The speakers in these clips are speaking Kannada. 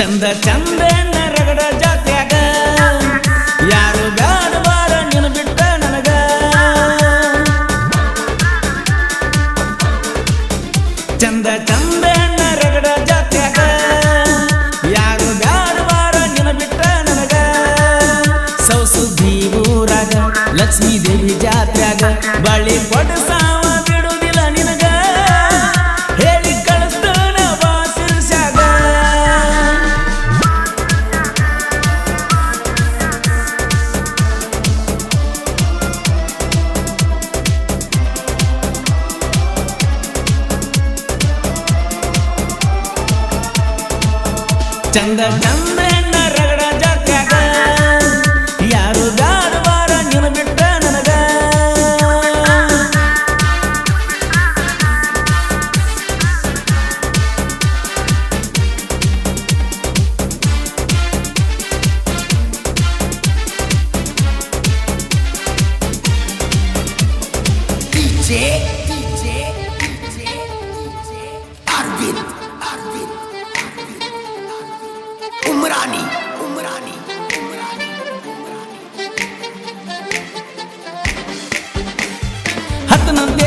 ಚಂದ ಚಂದ ರಗಡ ಜಾತ್ಯಾಗ. ಯಾರು ಬ್ಯಾಡಬಾರ ನಿನ್ನ ಬಿಟ್ಟ ನನಗ. ಚಂದ ಚಂದ ರಗಡ ಜಾತ್ಯಾಗ. ಯಾರು ಬ್ಯಾಡಬಾರ ನಿನ್ನ ಬಿಟ್ಟ ನನಗ. ಸೌಸುದ್ದಿ ಊರಾಗ ಲಕ್ಷ್ಮೀ ದೇವಿ ಜಾತ್ಯಾಗ ಬಳಿ ಕೊಡ ಚಂದ ಚಂದ ಹೆಣ್ಣ ರಗಡ ಜಾತ್ಯಾಗ ಯಾರು ಗಾಡವಾರ ನಿನ ಬಿಟ್ಟ ನನಗ. DJ,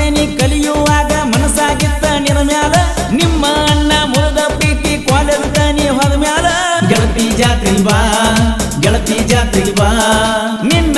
ಹತ್ತನಂತೇನಿ ಕಲಿಯುವಾಗ ಮನಸ್ಸಾಗಿತ್ತ ನಿನ ಮ್ಯಾಲ. ನಿಮ್ಮ ಅಣ್ಣ ಮುರಿದ ಪ್ರೀತಿ ಕ್ವಾಲೆದ ನೀ ಹೊದ ಮ್ಯಾಲ. ಗೆಳತಿ ಜಾತ್ರಿ ಬಾ, ಗೆಳತಿ ಜಾತ್ರೆ ಬಾ. ನಿನ್ನ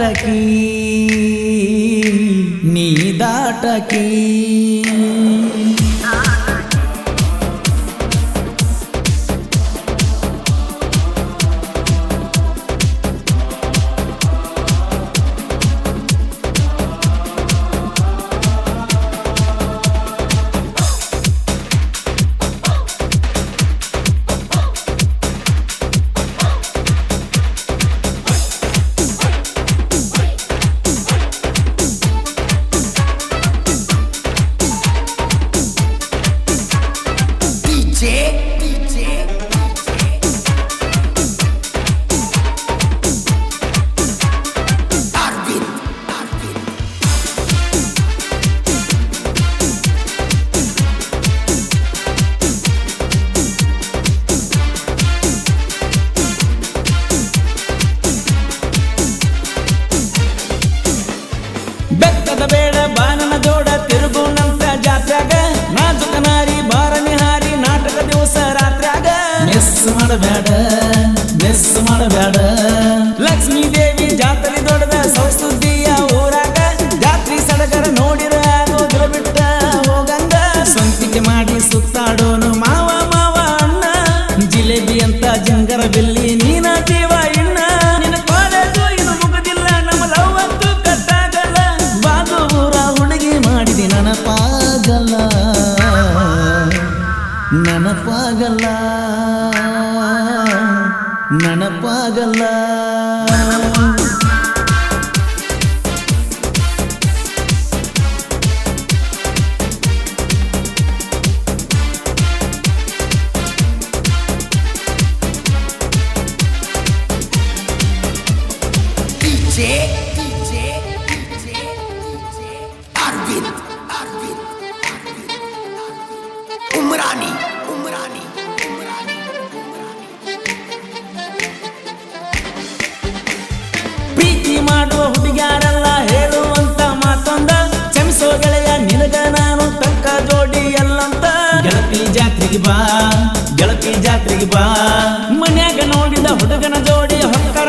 దాటకి నీ దాటకీ. ಮಾಡಬೇಡ ಮಿಸ್ ಮಾಡಬೇಡ. ಲಕ್ಷ್ಮೀ ದೇವಿ ಜಾತ್ರೆ ದೊಡ್ಡದ ಸಂಸ್ಕೃತಿಯ ಊರಾಗ ಜಾತ್ರಿ ಸಡಗರ ನೋಡಿರ ಬಿಟ್ಟ ಹೋಗಂಗ. ಸಂತಿಕೆ ಮಾಡಿ ಸುತ್ತಾಡೋನು ಮಾವ ಮಾವ ಅಣ್ಣ. ಜಿಲೇಬಿ ಅಂತ ಜಂಗರ ಬಿಲ್ಲಿ ನೀನ ದೇವ ಇಣ್ಣ. ನಿನ್ನ ಕಾಲೇಜು ಇದು ಮುಗುದಿಲ್ಲ, ನಮ್ಮ ಲವ್ ಅಂತೂ ಕಟ್ಟಾಗಲ್ಲ. ಬಾಗು ಊರ ಹುಡುಗಿ ಮಾಡಿದಿ, ನನಪಾಗಲ್ಲ. ನನಪಾಗಲ್ಲ. ನನಪಾಗಲ್ಲ. ಹುಡುಗ್ಯಾರೆಲ್ಲ ಹೇಳುವಂತ ಮಾತೊಂದ. ಚಮಿಸೋ ಗೆಳೆಯ ನಿನಗ ನಾನು ತಕ್ಕ ಜೋಡಿ ಎಲ್ಲಂತ. ಗೆಳತಿ ಜಾತ್ರೆಗೆ ಬಾ ಗೆಳತಿ ಜಾತ್ರೆಗೆ ಬಾ. ಮನ್ಯಾಗ ನೋಡಿದ ಹುಡುಗನ ಜೋಡಿ ಹೊಕ್ಕರ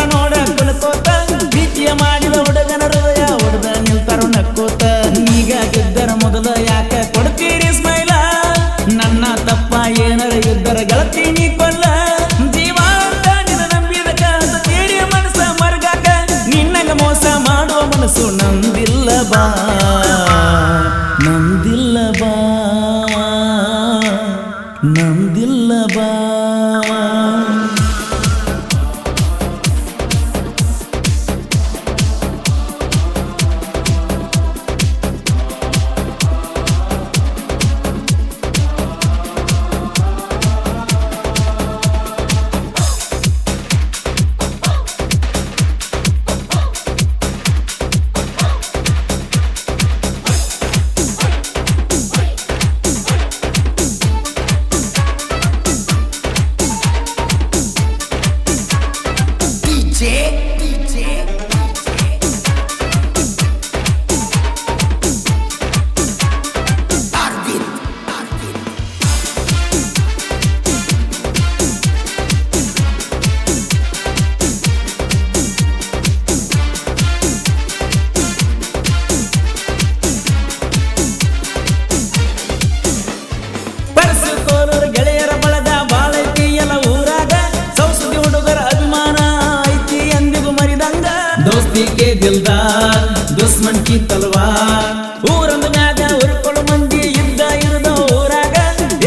ದುಶ್ಮನ್ ಕಿ ತಲ್ವಾರ್ ಊರಂದ ಮ್ಯಾಗ ಉರ್ಕೊಳ್ಳೋ ಮಂದಿ ಇದ್ದ ಇರದ ಊರಾಗ.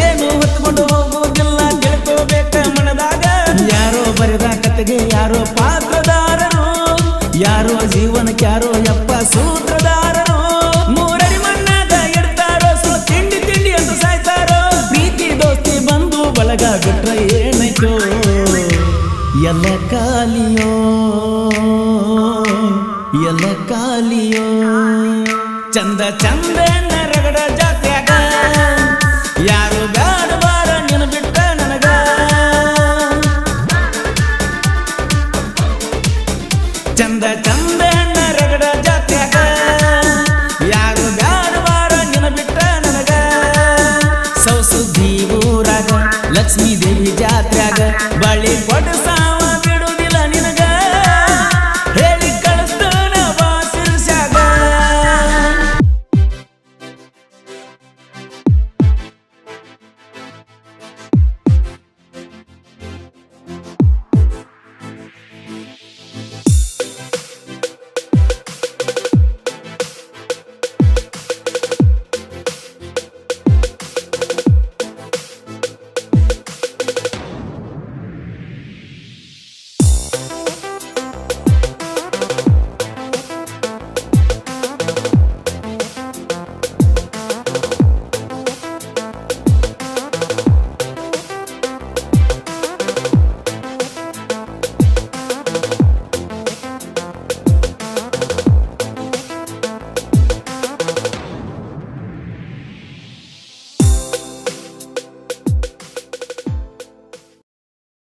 ಏನು ಹೊತ್ಕೊಂಡು ಹೋಗುವುದಿಲ್ಲ ಯಾರೋ ಬರೆದ ಕತೆಗೆ ಯಾರೋ ಪಾತ್ರದಾರರು ಯಾರೋ ಜೀವನಕ್ಕೆ ಯಾರೋ ಯಪ್ಪ ಸೂತ್ರಧಾರರು ಮೂರಡಿ ಮಣ್ಣಾಗ ಇಡ್ತಾರೋ, ಸೊ ತಿಂಡಿ ತಿಂಡಿ ಅಂತ ಸಾಯ್ತಾರೋ. ಪ್ರೀತಿ ದೋಸ್ತಿ ಬಂದು ಬಳಗ ಬಿಟ್ರೆ ಏನಾಯ್ತು ಎಲ್ಲ ಕಾಲಿಯೋ ಎಲ್ಲ ಕಾಲಿಯೋ? ಚಂದ ಚಂದ